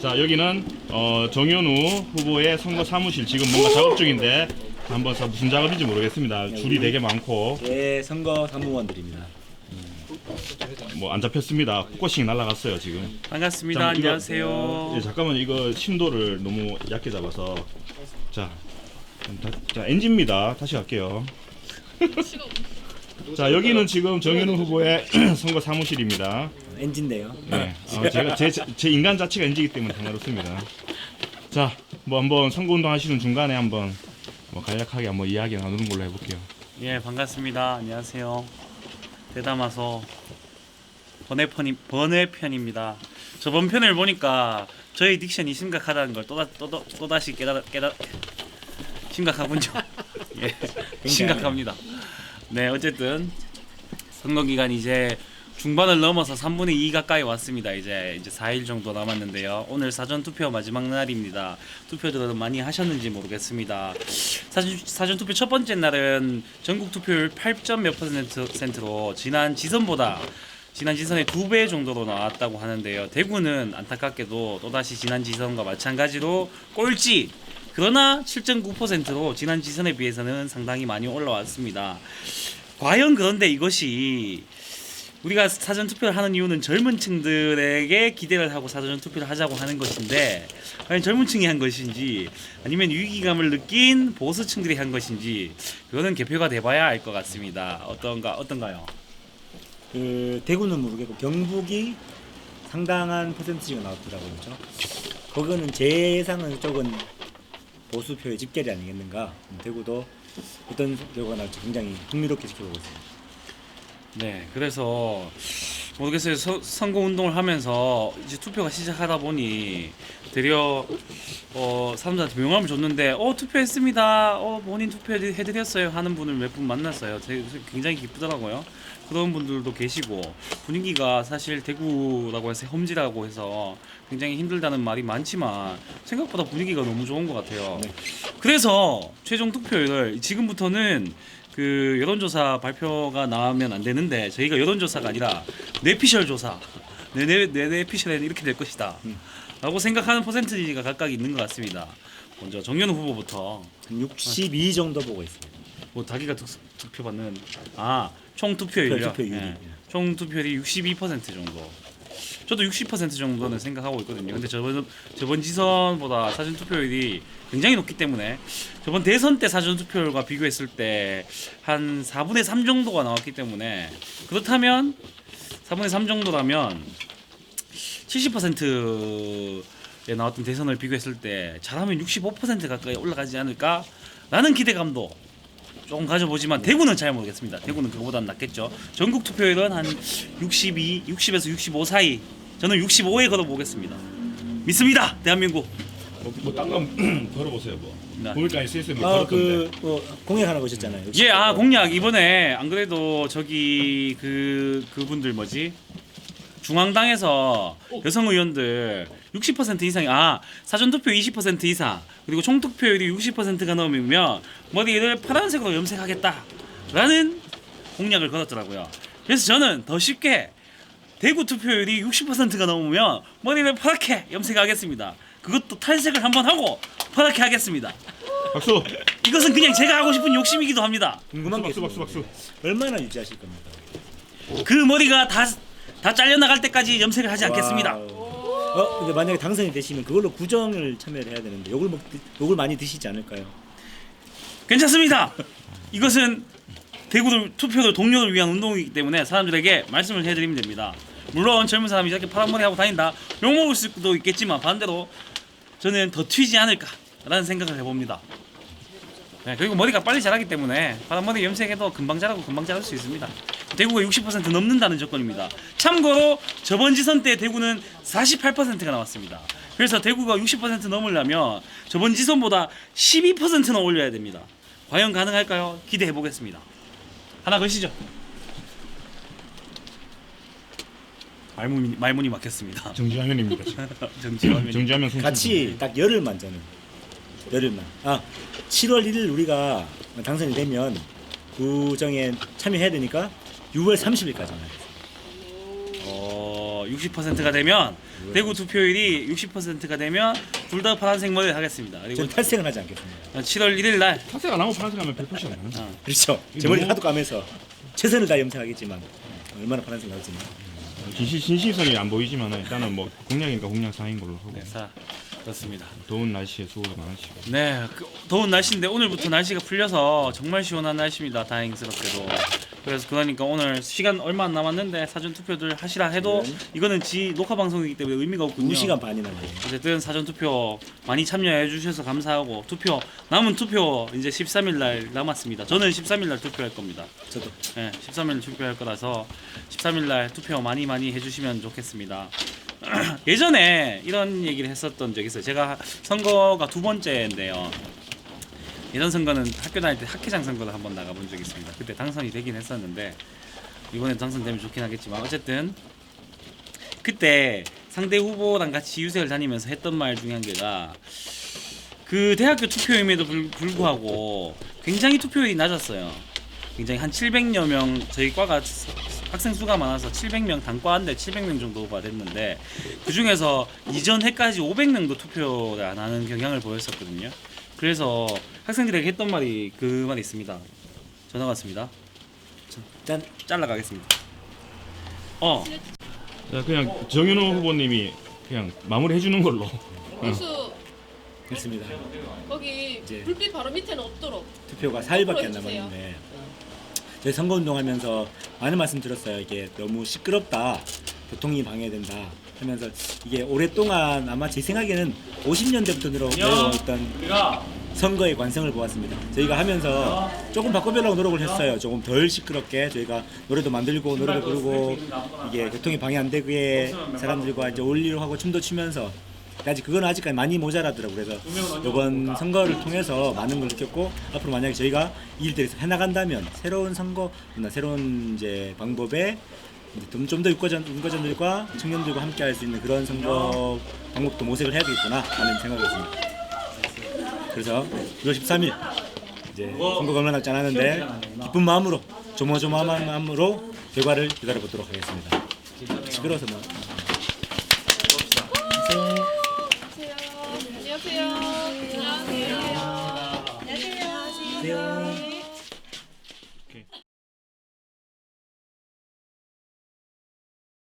자 여기는 어, 정현우 후보의 선거 사무실 지금 뭔가 작업 중인데 한번 사- 무슨 작업인지 모르겠습니다. 줄이 되게 많고 예, 선거 사무원들입니다. 뭐 안 잡혔습니다. 꽃이 날아갔어요 지금. 반갑습니다. 자, 이거- 안녕하세요. 예, 잠깐만 이거 심도를 너무 얕게 잡아서 자, 다, 자 엔진입니다. 다시 갈게요. 자 여기는 지금 정현우 후보의 선거 사무실입니다. 엔진데요. 네, 어, 제가 제, 제 인간 자체가 엔지기 때문에 상관없습니다. 자, 뭐 한번 선거 운동 하시는 중간에 한번 뭐 간략하게 한번 이야기 나누는 걸로 해볼게요. 예, 반갑습니다. 안녕하세요. 대담아서 번외편이 번외편입니다. 저번 편을 보니까 저희 딕션이 심각하다는 걸 또다 또다 또다시 깨달아 깨달 심각하군요. 예, 심각합니다. 네, 어쨌든 선거 기간 이제 중반을 넘어서 3분의 2 가까이 왔습니다. 이제 이제 4일 정도 남았는데요. 오늘 사전 투표 마지막 날입니다. 투표들은 많이 하셨는지 모르겠습니다. 사전 사전 투표 첫 번째 날은 전국 투표율 8점 몇 퍼센트로 지난 지선보다 지난 지선의 두 배 정도로 나왔다고 하는데요. 대구는 안타깝게도 또다시 지난 지선과 마찬가지로 꼴찌. 그러나 7.9%로 지난 지선에 비해서는 상당히 많이 올라왔습니다. 과연 그런데 이것이 우리가 사전 투표를 하는 이유는 젊은 층들에게 기대를 하고 사전 투표를 하자고 하는 것인데 과연 젊은 층이 한 것인지 아니면 위기감을 느낀 보수 층들이 한 것인지 그거는 개표가 돼봐야 알 것 같습니다. 어떤가 어떤가요? 그 대구는 모르겠고 경북이 상당한 퍼센트가 나왔더라고요. 그렇죠? 거기는 제 예상은 쪽은 보수표의 집결이 아니겠는가. 음, 대구도 어떤 결과가 나올지 굉장히 흥미롭게 지켜보고 있습니다. 네, 그래서 모르겠어요. 서- 선거 운동을 하면서 이제 투표가 시작하다 보니 되려 어, 사람들한테 명함을 줬는데 어 투표했습니다. 어 본인 투표해드렸어요 하는 분을 몇 분 만났어요. 되게 굉장히 기쁘더라고요. 그런 분들도 계시고 분위기가 사실 대구라고 해서 험지라고 해서 굉장히 힘들다는 말이 많지만 생각보다 분위기가 너무 좋은 것 같아요. 네. 그래서 최종 투표율을 지금부터는 그 여론조사 발표가 나오면 안 되는데 저희가 여론조사가 아니라 뇌피셜 조사 뇌뇌 뇌뇌피셜에는 이렇게 될 것이다 음. 라고 생각하는 퍼센티지가 각각 있는 것 같습니다 먼저 정현우 후보부터 한62 정도 보고 있습니다. 뭐 자기가 득, 득표 받는 아 총 투표율이요 투표율이. 예. 총 투표율이 62% 정도 저도 60% 정도는 생각하고 있거든요. 근데 저번 저번 지선보다 사전 투표율이 굉장히 높기 때문에 저번 대선 때 사전 투표율과 비교했을 때 한 4분의 3 정도가 나왔기 때문에 그렇다면 4분의 3 정도라면 70%에 나왔던 대선을 비교했을 때 잘하면 65% 가까이 올라가지 않을까 라는 기대감도 조금 가져보지만 대구는 잘 모르겠습니다. 대구는 그거보다는 낫겠죠. 전국 투표율은 한 62, 60에서 65 사이. 저는 65에 걸어보겠습니다. 믿습니다, 대한민국. 뭐딴거 걸어보세요 뭐. 네. 공일까지 쓰였으면 아, 걸었던데. 그 뭐, 공약 하나 보셨잖아요. 예, 아 공약 이번에 안 그래도 저기 그 그분들 뭐지 중앙당에서 여성 의원들 60% 이상이 아 사전 투표 20% 이상 그리고 총 투표율이 60%가 넘으면 머리를 파란색으로 염색하겠다라는 공약을 걸었더라고요. 그래서 저는 더 쉽게 대구 투표율이 60%가 넘으면 머리를 파랗게 염색하겠습니다. 그것도 탈색을 한번 하고 파랗게 하겠습니다. 박수. 이것은 그냥 제가 하고 싶은 욕심이기도 합니다. 궁금한 게 박수 박수. 박수. 얼마나 유지하실 겁니까? 그 머리가 다 다 잘려 나갈 때까지 염색을 하지 않겠습니다. 어, 근데 만약에 당선이 되시면 그걸로 구정을 참여를 해야 되는데 욕을 먹 욕을 많이 드시지 않을까요? 괜찮습니다. 이것은 대구를 투표를 동료를 위한 운동이기 때문에 사람들에게 말씀을 해드리면 됩니다. 물론 젊은 사람이 이렇게 파란 머리 하고 다닌다 욕 먹을 수도 있겠지만 반대로 저는 더 튀지 않을까라는 생각을 해봅니다. 네, 그리고 머리가 빨리 자라기 때문에 파란 머리 염색해도 금방 자라고 금방 자랄 수 있습니다. 대구가 60% 넘는다는 조건입니다. 참고로 저번 지선 때 대구는 48%가 나왔습니다. 그래서 대구가 60% 넘으려면 저번 지선보다 12%나 올려야 됩니다. 과연 가능할까요? 기대해 보겠습니다. 하나 거시죠. 말문이 말문이 막혔습니다. 정지화면입니다. 지금. 정지화면. 정지화면 손. 같이 딱 열흘만 저는 열흘만 아 7월 1일 우리가 당선이 되면 구정에 참여해야 되니까 6월 30일까지만 어 60%가 되면 대구 투표율이 60%가 되면 둘 다 파란색 머리 하겠습니다. 그리고 저는 탈색은 하지 않겠습니다. 7월 1일 날 탈색 안 하고 파란색 하면 100%안 나는 어, 그렇죠. 제 머리 하도 까면서 최선을 다해 염색하겠지만 얼마나 파란색 나올지는. 진실, 진실성이 안 보이지만 일단은 뭐 공약이니까 공약 사인 걸로 하고 네, 자 그렇습니다. 더운 날씨에 수고 많으시고 네, 그 더운 날씨인데 오늘부터 날씨가 풀려서 정말 시원한 날씨입니다. 다행스럽게도. 그래서 그러니까 오늘 시간 얼마 안 남았는데 사전 투표들 하시라 해도 네. 이거는 지 녹화 방송이기 때문에 의미가 없군요. 2시간 반이 남아요. 어쨌든 사전 투표 많이 참여해 주셔서 감사하고 투표 남은 투표 이제 13일 날 남았습니다. 저는 13일 날 투표할 겁니다. 저도 네, 13일 투표할 거라서 13일 날 투표 많이 많이 해주시면 좋겠습니다. 예전에 이런 얘기를 했었던 적이 있어요. 제가 선거가 두 번째인데요. 예전 선거는 학교 다닐 때 학회장 선거를 한번 나가본 적이 있습니다. 그때 당선이 되긴 했었는데 이번에 당선되면 좋긴 하겠지만 어쨌든 그때 상대 후보랑 같이 유세를 다니면서 했던 말 중에 한 개가 그 대학교 투표임에도 불, 불구하고 굉장히 투표율이 낮았어요. 굉장히 한 700여 명 저희 과가 학생 수가 많아서 700명 단과인데 700명 정도가 됐는데 그 중에서 이전 해까지 500명도 투표를 안 하는 경향을 보였었거든요. 그래서 학생들에게 했던 말이 그 말이 있습니다. 전화 왔습니다. 짠. 잘라 가겠습니다. 어, 자 그냥 정윤호 후보님이 그냥 마무리 해주는 걸로 보수 됐습니다. 거기 이제- 불빛 바로 밑에는 없도록 투표가 4일밖에 안. 남았는데 저희 선거 운동하면서 많은 말씀 들었어요. 이게 너무 시끄럽다, 교통이 방해된다 하면서 이게 오랫동안 아마 제 생각에는 50년대부터 내려왔던 우리가 선거의 관성을 보았습니다. 저희가 하면서 조금 바꿔보려고 노력을 했어요. 조금 덜 시끄럽게 저희가 노래도 만들고 노래도 부르고 이게 교통이 방해 안 되게 사람들과 이제 어울리려 하고 춤도 추면서 아직 그건 아직까지 많이 모자라더라고요. 그래서 이번 선거를 통해서 많은 걸 느꼈고 앞으로 만약에 저희가 이 일들을 해나간다면 새로운 선거나 새로운 이제 방법에 좀더 유권자, 유권자들과 청년들과 함께 할 수 있는 그런 선거 방법도 모색을 해야 되겠구나 하는 생각이었습니다. 그래서 6월 13일 이제 선거가 얼마 남지 않았는데 기쁜 마음으로 조마조마한 마음으로 결과를 기다려 보도록 하겠습니다. 시끄러워서 뭐 안녕하세요. 안녕하세요.